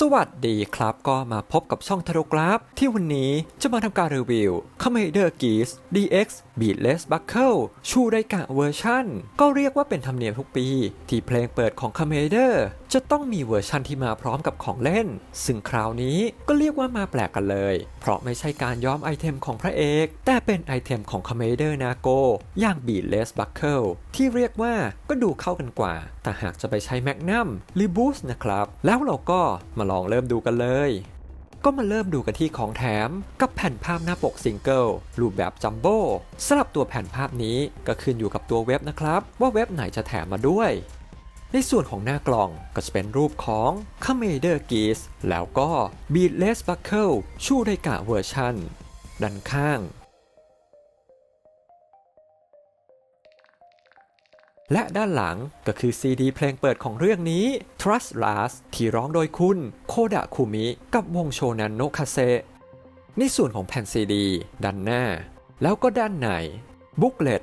สวัสดีครับก็มาพบกับช่องทารกราฟ ที่วันนี้จะมาทำการรีวิว Commander Geese DX Beatless Buckle ชูไดกะเวอร์ชันก็เรียกว่าเป็นธรรมเนียมทุกปี ที่เพลงเปิดของ Commander จะต้องมีเวอร์ชันที่มาพร้อมกับของเล่น ซึ่งคราวนี้ก็เรียกว่ามาแปลกกันเลย เพราะไม่ใช่การย้อมไอเทมของพระเอก แต่เป็นไอเทมของ Commander Nago อย่าง Beatless Buckle ที่เรียกว่าก็ดูเข้ากันกว่า แต่หากจะไปใช้ Magnum หรือ Boost นะครับ แล้วเราก็มาลองเริ่มดูกันเลยก็มาเริ่มดูกันที่ของแถม กับแผ่นภาพหน้าปกซิงเกิลรูปแบบจัมโบ้สำหรับตัวแผ่นภาพนี้ก็ขึ้นอยู่กับตัวเว็บนะครับ ว่าเว็บไหนจะแถมมาด้วย ในส่วนของหน้ากล่องก็จะเป็นรูปของ Commander Geese แล้วก็ Beatless Buckle ชูไดกะเวอร์ชันด้านข้าง และด้านหลังก็คือซีดีเพลงเปิดของเรื่องนี้ Trust Last ที่ร้องโดยคุณโคดะคุมิกับวงโชนันโนคาเซในส่วนของแผ่นซีดีด้านหน้า แล้วก็ด้านในบุ๊กเลต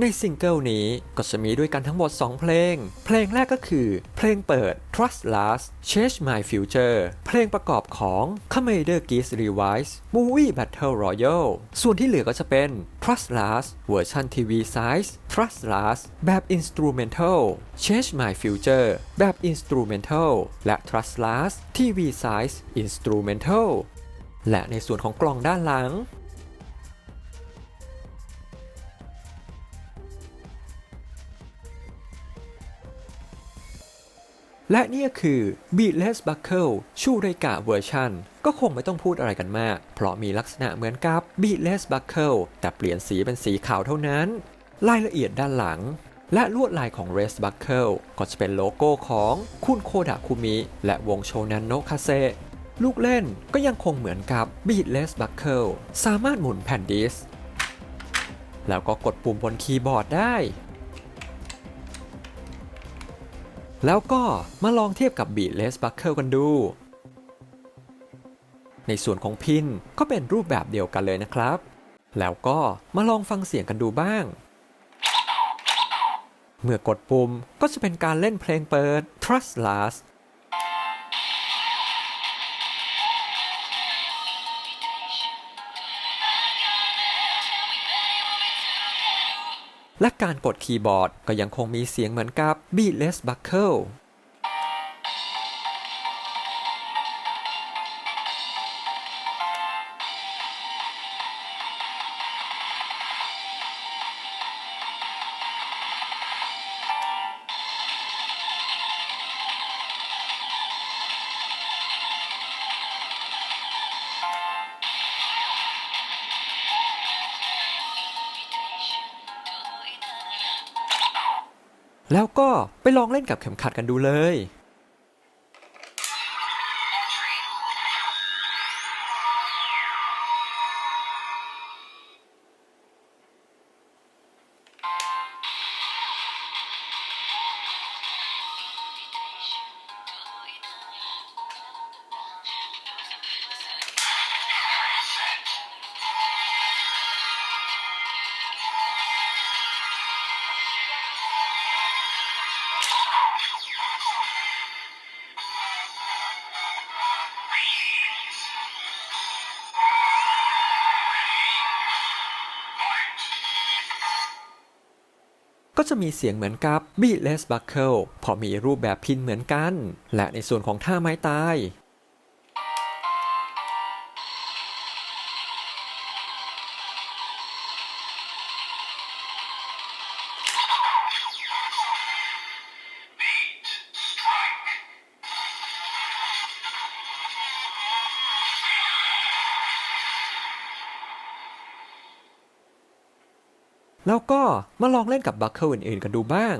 ในซิงเกิลนี้ก็จะมีด้วยกันทั้งหมด 2 เพลง เพลงแรกก็คือ เพลงเปิด Trust Last Change My Future เพลงประกอบของ Commander Geese Revise Movie Battle Royale ส่วนที่เหลือก็จะเป็น Trust Last เวอร์ชัน TV Size Trust Last แบบ Instrumental Change My Future แบบ Instrumental และ Trust Last TV Size Instrumental และในส่วนของกล่องด้านหลัง และนี่ก็คือ Beatless Buckle ชูไดกะเวอร์ชันก็คงไม่ต้องพูดอะไรกันมาก เพราะมีลักษณะเหมือนกับ Beatless Buckle แต่เปลี่ยนสีเป็นสีขาวเท่านั้น รายละเอียดด้านหลัง และลวดลายของ Race Buckle ก็จะเป็นโลโก้ของคุณโคดะคุมิ และวงโชนันโนคาเซลูกเล่นก็ยังคงเหมือนกับ Beatless Buckle สามารถหมุนแผ่นดิสก์แล้วก็กดปุ่มบนคีย์บอร์ดได้ แล้วก็มาลองเทียบกับ Beatless Buckle กันดู ในส่วนของพินก็เป็นรูปแบบเดียวกันเลยนะครับ แล้วก็มาลองฟังเสียงกันดูบ้าง เมื่อกดปุ่มก็จะเป็นการเล่นเพลงเปิด Trust Last และการกดคีย์บอร์ดก็ยังคงมีเสียงเหมือนกับ Beatless Buckle แล้วก็ไปลองเล่นกับเข็มขัดกันดูเลย ก็จะมีเสียงเหมือนกับ Beatless Buckle พอมีรูปแบบพินเหมือนกัน และในส่วนของท่าไม้ตาย แล้วก็มาลองเล่นกับบัคเคิลอื่นๆกันดูบ้าง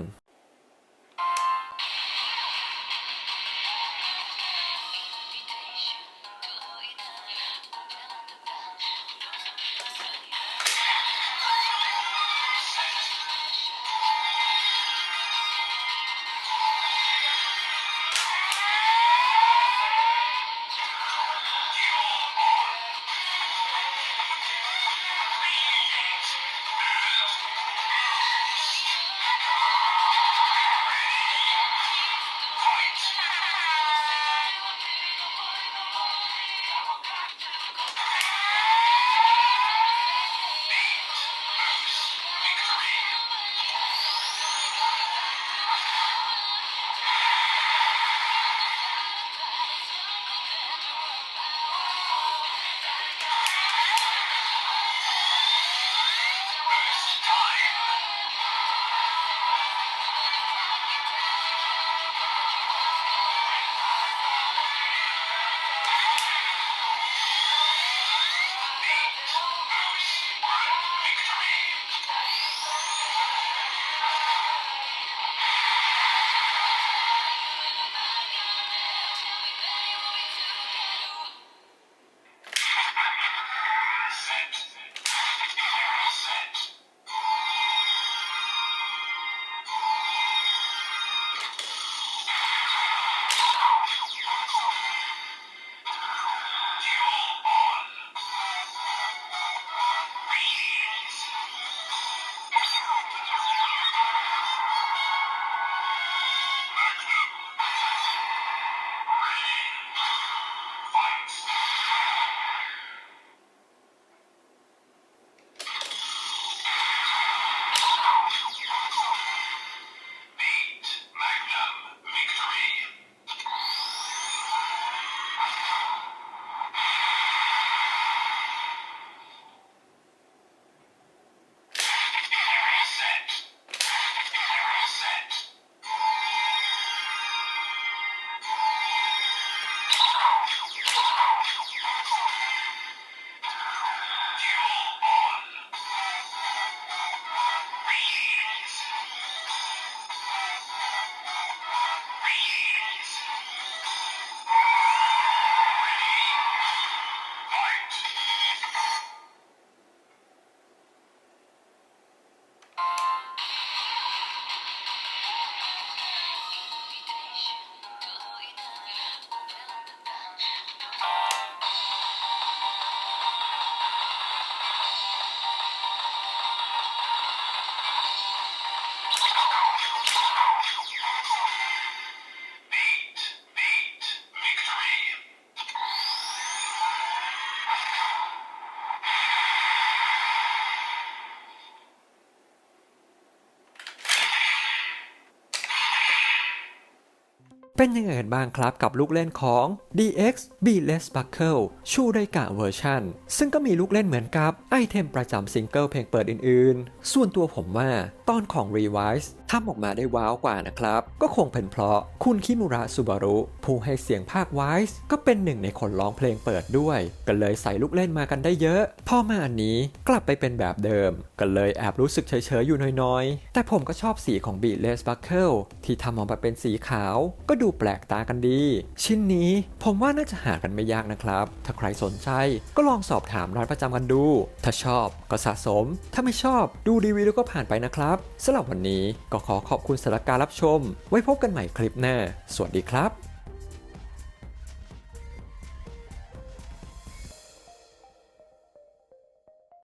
เป็นยังไงกันบ้างครับกับลูกเล่นของ DX b l e s s Buckle ชูไดกะเวอร์ชันซึ่งก็มีลูกเล่นเหมือนกับไอเทมประจำซิงเกิลเพลงเปิดอื่นๆ ส่วนตัวผมว่าตอนของ Revise ทำออกมาได้ว้าวกว่านะครับ ก็คงเป็นเพราะคุณคิมุระซูบารุผู้ให้เสียงภาค Wise ก็เป็นหนึ่งในคนร้องเพลงเปิดด้วย ก็เลยใส่ลูกเล่นมากันได้เยอะ พอมาอันนี้กลับไปเป็นแบบเดิม ก็เลยแอบรู้สึกเฉยๆอยู่น้อยๆ แต่ผมก็ชอบสีของ Beatless Buckle ที่ทำออกมาเป็นสีขาว ก็ดูแปลกตากันดี ชิ้นนี้ผมว่าน่าจะหากันไม่ยากนะครับ ถ้าใครสนใจก็ลองสอบถามร้านประจำกันดู ถ้าชอบก็สะสม ถ้าไม่ชอบดูรีวิวแล้วก็ผ่านไปนะครับสำหรับวันนี้ก็ขอขอบคุณสำหรับการรับชม ไว้พบกันใหม่คลิปหน้า สวัสดีครับ